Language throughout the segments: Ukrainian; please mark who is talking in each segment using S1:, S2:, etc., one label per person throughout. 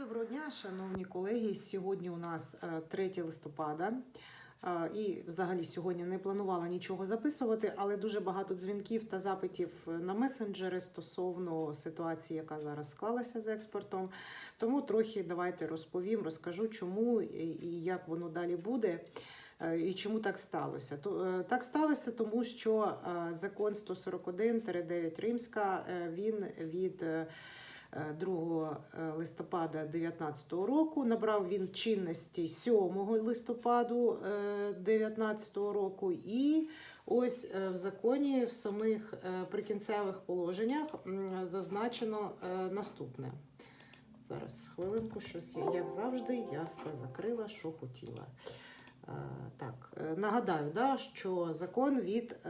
S1: Доброго дня, шановні колеги. Сьогодні у нас е, 3 листопада. Е, І взагалі сьогодні не планувала нічого записувати, але дуже багато дзвінків та запитів на месенджери стосовно ситуації, яка зараз склалася з експортом. Тому трохи давайте розповім, розкажу, чому і як воно далі буде. е, І чому так сталося? Е, так сталося, тому що е, закон 141-9 Римська е, він від е, е, 2 листопада 2019 року. Набрав він чинності 7 листопаду 2019 року. І ось е, в законі в самих е, прикінцевих положеннях зазначено е, наступне. Зараз хвилинку, щось я, як завжди, я все закрила, що хотіла. Е, Так, е, нагадаю, да, що закон від е,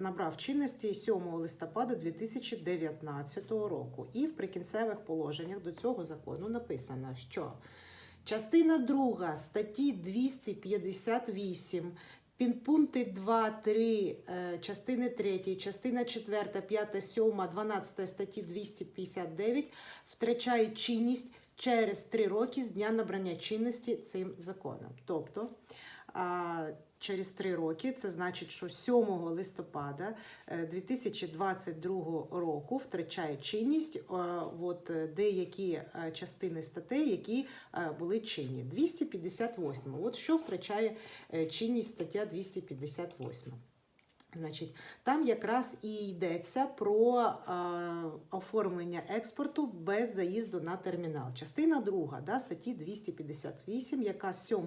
S1: набрав чинності 7 листопада 2019 року. І в прикінцевих положеннях до цього закону написано, що частина 2 статті 258 Підпункти 2, 3, е, частини 3, частина 4, 5, 7, 12 статті 259 втрачають чинність через 3 роки з дня набрання чинності цим законом. Тобто через 3 роки, це значить, що 7 листопада е, 2022 року втрачає чинність е, от, е, деякі е, частини статей, які е, були чинні. 258. От що втрачає е, чинність стаття 258. Значить, там якраз і йдеться про е, оформлення експорту без заїзду на термінал. Частина 2 да, статті 258, яка з 7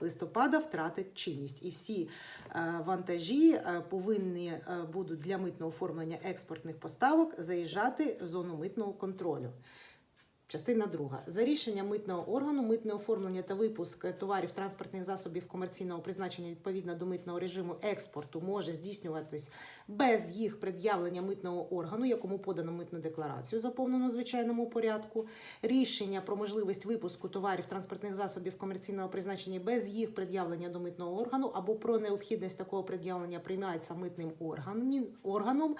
S1: листопада втратить чинність. І всі е, вантажі е, повинні е, будуть для митного оформлення експортних поставок заїжджати в зону митного контролю. Частина друга. За рішенням митного органу, митне оформлення та випуск товарів транспортних засобів комерційного призначення відповідно до митного режиму експорту може здійснюватись без їх пред'явлення митного органу, якому подано митну декларацію, заповнену звичайному порядку. Рішення про можливість випуску товарів транспортних засобів комерційного призначення без їх пред'явлення до митного органу або про необхідність такого пред'явлення приймається митним органом е,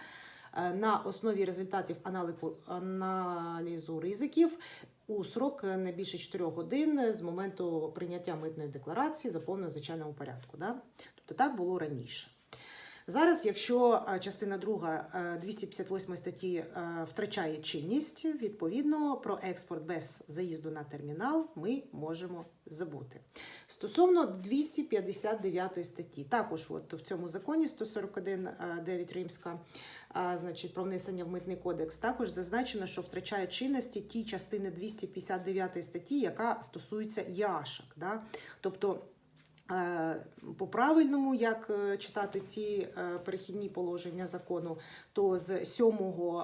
S1: на основі результатів аналізу ризиків у срок е, не більше 4 годин з моменту прийняття митної декларації, заповнено в звичайному порядку. Да? Тобто так було раніше. Зараз, якщо е, частина 2 258 статті е, втрачає чинність, відповідно про експорт без заїзду на термінал ми можемо забути. Стосовно 259 статті, також от в цьому законі 141.9 Римська, значить, про внесення в митний кодекс, також зазначено, що втрачає чинності ті частини 259 статті, яка стосується яшок. Да? Тобто Е, По правильному, як е, читати ці е, перехідні положення закону, то з 7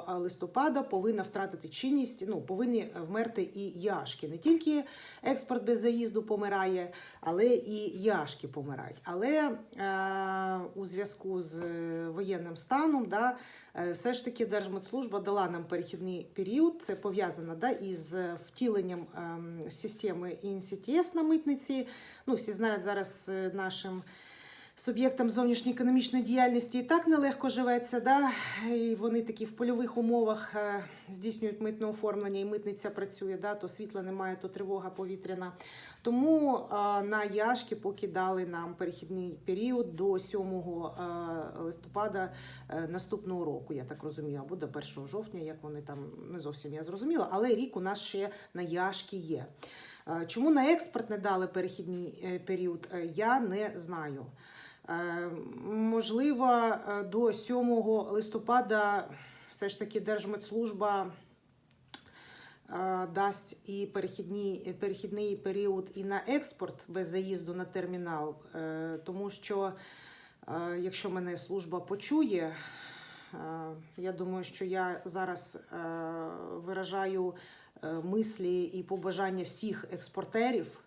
S1: листопада повинна втратити чинність, ну повинні вмерти і яшки. Не тільки експорт без заїзду помирає, але і яшки помирають. Але е, у зв'язку з воєнним станом, да, все ж таки Держмитслужба дала нам перехідний період. Це пов'язано да, із втіленням ем, системи INCTS на митниці. Ну, всі знають зараз е, нашим суб'єктам зовнішньоекономічної діяльності і так нелегко живеться. Да? І вони такі в польових умовах е, здійснюють митне оформлення, і митниця працює, да? то світла немає, то тривога повітряна. Тому е, на Яшки поки дали нам перехідний період до 7 е, листопада наступного року, я так розумію, або до 1 жовтня, як вони там не зовсім я зрозуміла, але рік у нас ще на Яшки є. Чому на експорт не дали перехідний період, я не знаю. Е, Можливо, е, до 7 листопада все ж таки Держмитслужба е, дасть і перехідний, перехідний період і на експорт без заїзду на термінал, тому що якщо мене служба почує, я думаю, що я зараз виражаю мислі і побажання всіх експортерів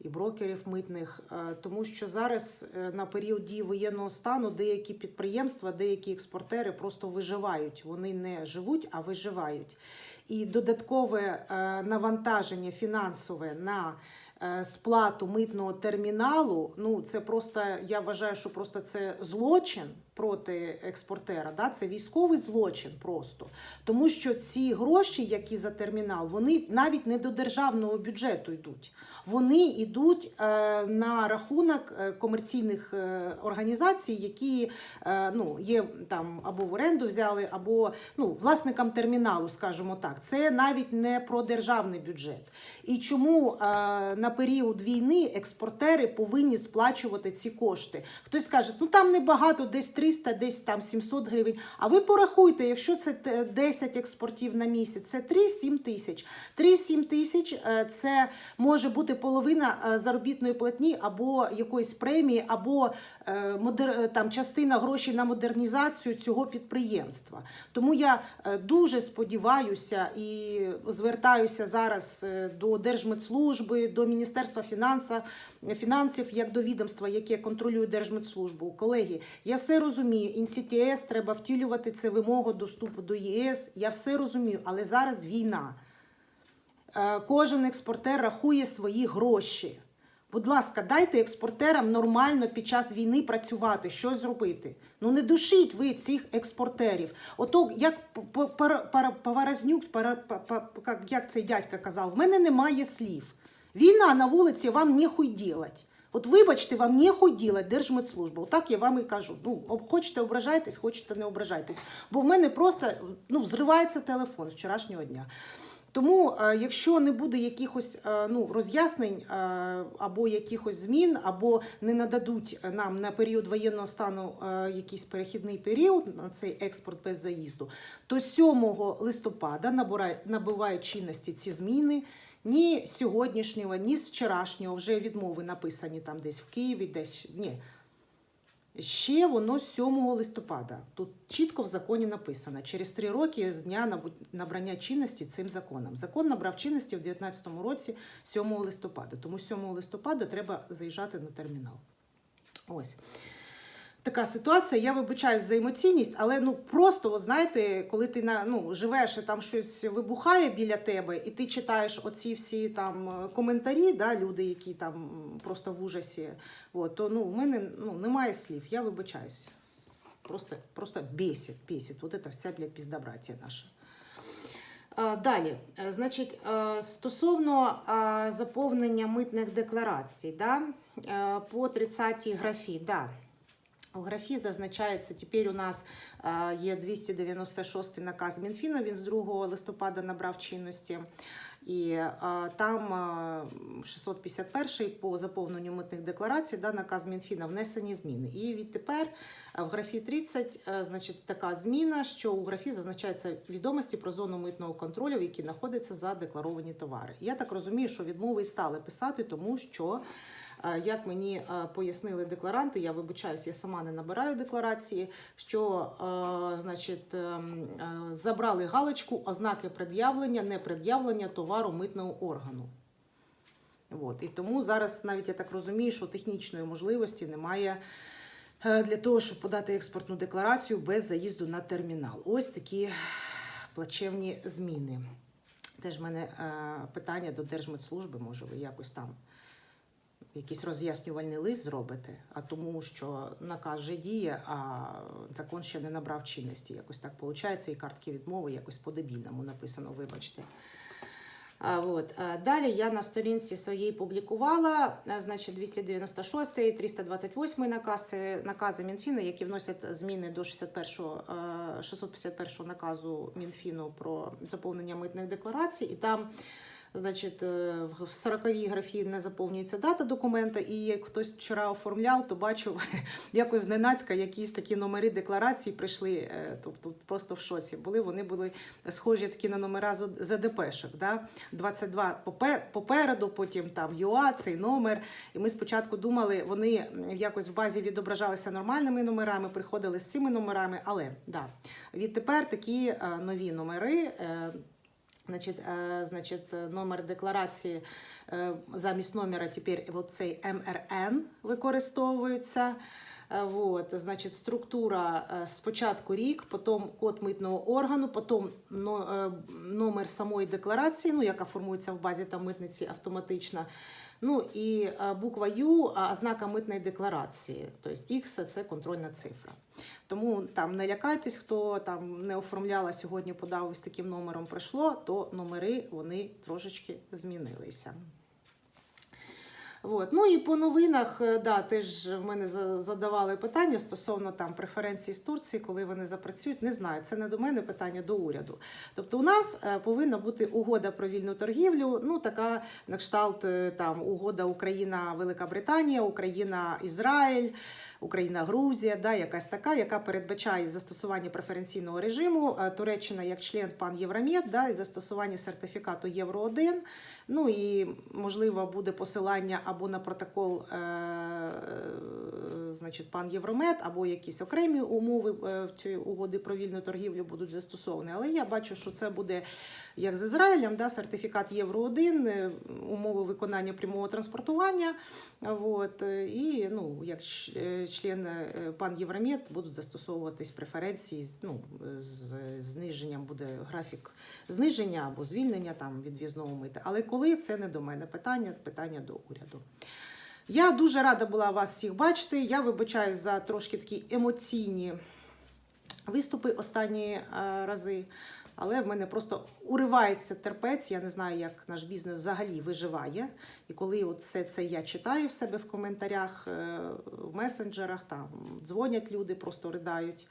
S1: і брокерів митних, е, тому що зараз е, на період дії воєнного стану деякі підприємства, деякі експортери просто виживають. Вони не живуть, а виживають. І додаткове е, навантаження фінансове на сплату митного терміналу. Ну це просто я вважаю, що просто це злочин. проти експортера, да, це військовий злочин просто. Тому що ці гроші, які за термінал, вони навіть не до державного бюджету йдуть. Вони йдуть е, на рахунок е, комерційних е, організацій, які е, ну, є там або в оренду взяли, або ну, власникам терміналу, скажімо так. Це навіть не про державний бюджет. І чому е, на період війни експортери повинні сплачувати ці кошти? Хтось скаже, ну там небагато, десь 300, десь там 700 гривень. А ви порахуйте, якщо це 10 експортів на місяць, це 3-7 тисяч. 3-7 тисяч е, це може бути половина е, заробітної платні або якоїсь премії, або е, там частина грошей на модернізацію цього підприємства. Тому я дуже сподіваюся і звертаюся зараз до Держмедслужби, до Міністерства фінансів, фінансів як до відомства, яке контролює Держмедслужбу. Колеги, я все розумію. ІНСІТІС треба втілювати це вимогу доступу до ЄС. Я все розумію, але зараз війна. Е, Кожен експортер рахує свої гроші. Будь ласка, дайте експортерам нормально під час війни працювати, щось зробити. Ну не душіть ви цих експортерів. Ото як Поворознюк, як цей дядька казав, в мене немає слів. Війна на вулиці вам нехуй ділать. От вибачте, вам нехуй ділать Держмедслужба. Отак я вам і кажу. Ну, хочете ображайтесь, хочете не ображайтесь. Бо в мене просто ну, взривається телефон з вчорашнього дня. Тому, е, якщо не буде якихось е, ну, роз'яснень е, або якихось змін, або не нададуть нам на період воєнного стану якийсь перехідний період на цей експорт без заїзду, то 7 листопада набувають чинності ці зміни. Ні сьогоднішнього, ні з вчорашнього вже відмови написані там десь в Києві, десь ні. Ще воно з 7 листопада. Тут чітко в законі написано: через три роки з дня набрання чинності цим законом. Закон набрав чинності в 2019 році 7 листопада. Тому 7 листопада треба заїжджати на термінал. Ось. Така ситуація, я вибачаюсь за емоційність, але ну просто, от знаєте, коли ти на ну живеш і там щось вибухає біля тебе, і ти читаєш оці всі там е, коментарі, да, люди, які там просто в ужасі, от, то ну в мене ну немає слів. Я вибачаюсь. Просто, просто бесит, бесит. Вот это вся, блядь, піздобратія наша. Далі, Е, значить, е, стосовно заповнення митних декларацій, да, е, по 30 графі, да. У графі зазначається, тепер у нас е, є 296 наказ Мінфіну, він з 2 листопада набрав чинності. І е, там е, 651 по заповненню митних декларацій, да, наказ Мінфіна внесені зміни. І відтепер е, в графі 30, е, значить, така зміна, що у графі зазначаються відомості про зону митного контролю, в якій знаходяться задекларовані товари. Я так розумію, що відмови і стали писати, тому що. Е, Як мені е, пояснили декларанти, я вибачаюсь, я сама не набираю декларації, що е, значить, ем, забрали галочку ознаки пред'явлення, не пред'явлення товару митного органу. От. І тому зараз навіть я так розумію, що технічної можливості немає для того, щоб подати експортну декларацію без заїзду на термінал. Ось такі плачевні зміни. Теж в мене питання до Держмедслужби, може, ви якось там якийсь роз'яснювальний лист зробите, а тому, що наказ вже діє, а закон ще не набрав чинності. Якось так виходить, і картки відмови якось по-дебільному написано, вибачте. А, от. Далі я на сторінці своїй публікувала, значить, 296 328 наказ, це накази Мінфіну, які вносять зміни до 61, е, 651 наказу Мінфіну про заповнення митних декларацій. І там Значить, е, в 40-й графі не заповнюється дата документа, і як хтось вчора оформляв, то бачив якось зненацька якісь такі номери декларації прийшли, е, тобто просто в шоці були. Вони були схожі такі на номера з ЗДПшок. Да? 22 попе- попереду, потім там ЮА, цей номер. І ми спочатку думали, вони якось в базі відображалися нормальними номерами, приходили з цими номерами, але да, відтепер такі е, нові номери. Значить, е, значить, е, номер декларації е, замість номера тепер от цей МРН використовується. Е, Вот, значить, структура спочатку рік, потім код митного органу, потім номер самої декларації, ну, яка формується в базі та митниці автоматично. Ну і буква Ю, ознака митної декларації. Тобто X – це контрольна цифра. Тому там не лякайтесь, хто там не оформляла сьогодні, подав ось таким номером прийшло, то номери вони трошечки змінилися. От. Ну і по новинах, е, да, теж в мене задавали питання стосовно там преференцій з Турції, коли вони запрацюють. Не знаю, це не до мене питання до уряду. Тобто, у нас е, повинна бути угода про вільну торгівлю. Ну така на кшталт е, там угода Україна, Велика Британія, Україна, Ізраїль. Україна, Грузія, да, якась така, яка передбачає застосування преференційного режиму. Е, Туреччина як член пан Євромед, да, і застосування сертифікату Євро 1 Ну і можливо буде посилання або на протокол, е, е, значить, пан Євромед, або якісь окремі умови в цій угоди про вільну торгівлю будуть застосовані. Але я бачу, що це буде як з Ізраїлем, да, сертифікат Євро 1 е, умови виконання прямого транспортування. От, і ну, як член е, пан Євромед будуть застосовуватись преференції, ну, з зниженням буде графік зниження або звільнення там від в'їзного мита. Але коли це не до мене питання, питання до уряду. Я дуже рада була вас всіх бачити. Я вибачаюсь за трошки такі емоційні виступи останні е, рази. Але в мене просто уривається терпець. Я не знаю, як наш бізнес взагалі виживає. І коли все це я читаю в себе в коментарях, е, в месенджерах, там дзвонять люди, просто riдають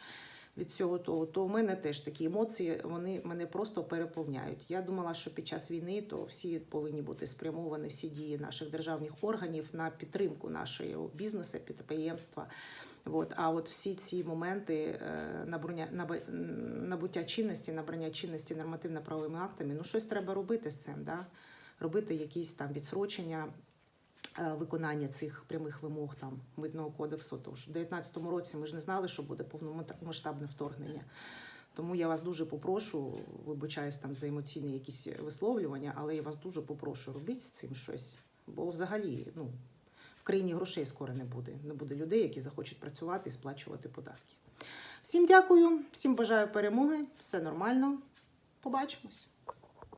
S1: від цього, то, то в мене теж такі емоції, вони мене просто переповняють. Я думала, що під час війни то всі повинні бути спрямовані всі дії наших державних органів на підтримку нашого бізнесу, підприємства. От, а от всі ці моменти набрання, наба- набуття чинності, набрання чинності нормативно-правовими актами, ну щось треба робити з цим, да? робити якісь там відсрочення е, виконання цих прямих вимог там митного кодексу. Тож у 2019 році ми ж не знали, що буде повномасштабне вторгнення. Тому я вас дуже попрошу, вибачаюсь там за емоційні якісь висловлювання, але я вас дуже попрошу, робіть з цим щось. Бо взагалі, ну, країні грошей скоро не буде. Не буде людей, які захочуть працювати і сплачувати податки. Всім дякую, всім бажаю перемоги, все нормально. Побачимось.